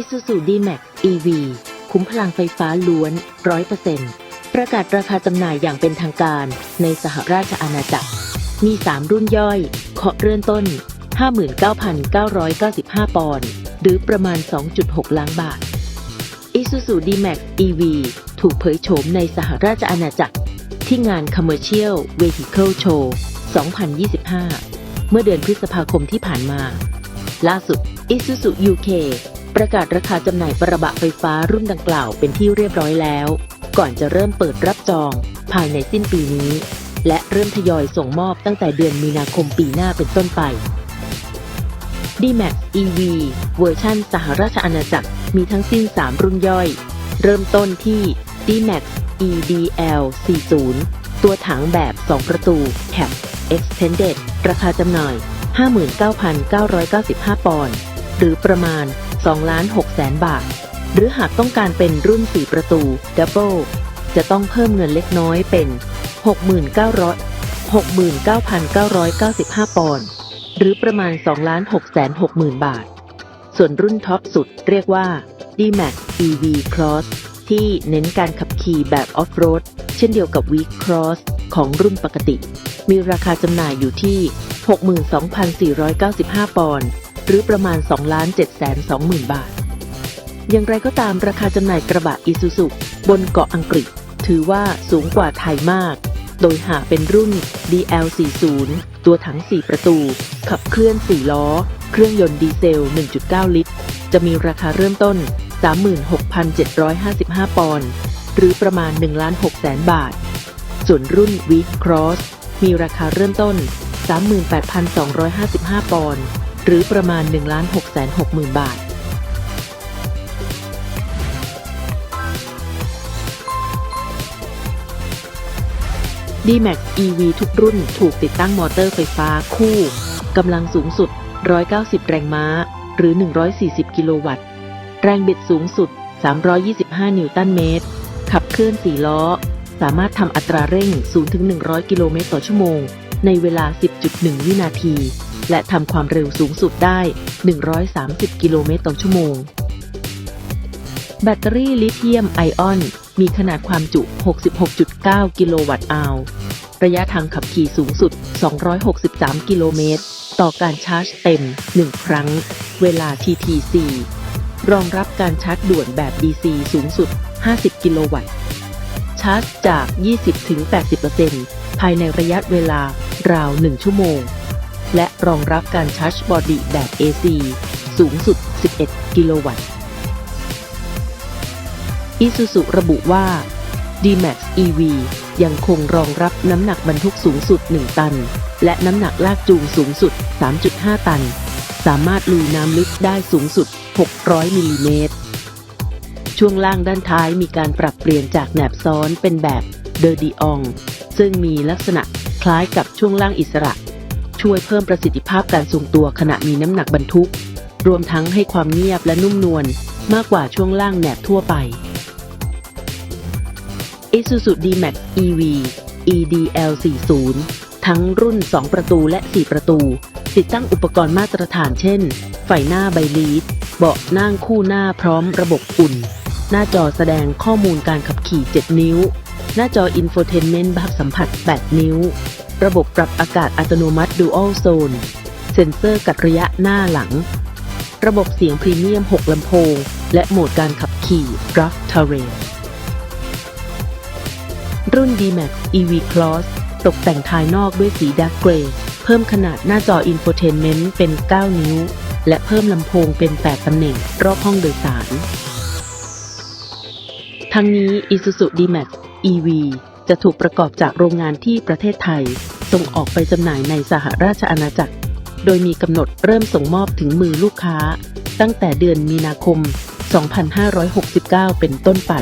Isuzu D-Max EV คุ้มพลังไฟฟ้าล้วน100%ปอร์เซ็นประกาศราคาจำหน่ายอย่างเป็นทางการในสหราชอาณาจักร มี 3 รุ่นย่อย เคาะเริ่มต้น 59,995 ปอนด์หรือประมาณ 2.6 ล้านบาท Isuzu D-Max EV ถูกเผยโฉมในสหราชอาณาจักร ที่งาน Commercial Vehicle Show 2025 เมื่อเดือนพฤษภาคมที่ผ่านมา ล่าสุด Isuzu UK ประกาศราคาจำหน่ายประบะไฟฟ้ารุ่นดังกล่าวเป็นที่เรียบร้อยแล้ว ก่อนจะเริ่มเปิดรับจองภายในสิ้นปีนี้ และเริ่มทยอยส่งมอบตั้งแต่เดือนมีนาคมปีหน้าเป็นต้นไป D-Max EV เวอร์ชันสหราชอาณาจักรมีทั้งสิ้น 3 รุ่นย่อย เริ่มต้นที่ D-Max EDL 40 ตัวถังแบบ 2 ประตู Cab Extended ราคาจำหน่าย 59,995 ปอนด์ หรือประมาณ 2 6 0 0 0 0บาท หรือหากต้องการเป็นรุ่น 4 ประตู Double จะต้องเพิ่มเงินเล็กน้อยเป็น 69,000 69,995 ปอนด์หรือประมาณ2 6 6 0 0 0 0 บาท ส่วนรุ่นท็อปสุดเรียกว่า D-Max EV Cross ที่เน้นการขับขี่แบบออฟโรดเช่นเดียวกับ Week Cross ของรุ่นปกติ มีราคาจำหน่ายอยู่ที่ 62,495 ปอนด์ หรือประมาณ 2 7 2 0 0 0 0 บาท อย่างไรก็ตามราคาจำหน่ายกระบะอิซูซุบนเกาะอังกฤษ ถือว่าสูงกว่าไทยมาก โดยหากเป็นรุ่น DL40 ตัวถัง 4 ประตู ขับเคลื่อน 4 ล้อ เครื่องยนต์ดีเซล 1.9 ลิตร จะมีราคาเริ่มต้น 36,755 ปอนด์หรือประมาณ1ล้าน6แสนบาท ส่วนรุ่น Week Cross มีราคาเริ่มต้น 38,255 ปอนด์ หรือประมาณ1ล้าน6แสน6หมื่นบาท D-Max EV ทุกรุ่นถูกติดตั้งมอเตอร์ไฟฟ้าคู่กำลังสูงสุด 190 แรงม้า หรือ 140 กิโลวัตต์ แรงบิดสูงสุด 325 นิวตันเมตร ขับเคลื่อน 4 ล้อ สามารถทำอัตราเร่ง 0-100 กิโลเมตรต่อชั่วโมง ในเวลา 10.1 วินาที และทำความเร็วสูงสุดได้ 130 กิโลเมตรต่อชั่วโมง แบตเตอรี่ลิเธียมไอออน มีขนาดความจุ 66.9 กิโลวัตต์อาวร์ระยะทางขับขี่สูงสุด 263 กิโลเมตร ต่อการชาร์จเต็ม 1 ครั้ง เวลา TTC รองรับการชาร์จด่วนแบบ DC สูงสุด 50 กิโลวัตต์ ชาร์จจาก 20-80%ภายในระยะเวลาราว 1 ชั่วโมง และรองรับการชาร์จบอดี้แบบ AC สูงสุด 11 กิโลวัตต์อิซูซุระบุว่า D-Max EV ยังคงรองรับน้ำหนักบรรทุกสูงสุด 1 ตัน และน้ำหนักลากจูงสูงสุด 3.5 ตัน สามารถลุยน้ำลึกได้สูงสุด 600 มิลลิเมตร ช่วงล่างด้านท้ายมีการปรับเปลี่ยนจากแหนบซ้อนเป็นแบบเดอร์ดีอองซึ่งมีลักษณะคล้ายกับช่วงล่างอิสระ ช่วยเพิ่มประสิทธิภาพการทรงตัวขณะมีน้ำหนักบรรทุก รวมทั้งให้ความเงียบและนุ่มนวลมากกว่าช่วงล่างแหนบทั่วไป Isuzu D-Max EV EDL 40ทั้งรุ่น 2 ประตูและ 4 ประตู ติดตั้งอุปกรณ์มาตรฐานเช่น ไฟหน้าไบลีด เบาะนั่งคู่หน้าพร้อมระบบอุ่น หน้าจอแสดงข้อมูลการขับขี่ 7 นิ้ว หน้าจออินโฟเทนเมนต์แบบสัมผัส 8 นิ้ว ระบบปรับอากาศอัตโนมัติ Dual Zone เซ็นเซอร์กัดระยะหน้าหลัง ระบบเสียงพรีเมียม 6 ลำโพง และโหมดการขับขี่ Rough Terrain รุ่น D-Max EV Cross ตกแต่งภายนอกด้วยสีด a r k เกรย์เพิ่มขนาดหน้าจออินโฟเทนเมนต์เป็น 9 นิ้ว และเพิ่มลำโพงเป็น 8 ตำแหน่ง รอบห้องโดยสาร ทั้งนี้ Isuzu D-Max EV จะถูกประกอบจากโรงงานที่ประเทศไทย ส่งออกไปจำหน่ายในสหราชอาณาจักร โดยมีกำหนดเริ่มส่งมอบถึงมือลูกค้า ตั้งแต่เดือนมีนาคม 2569 เป็นต้นไป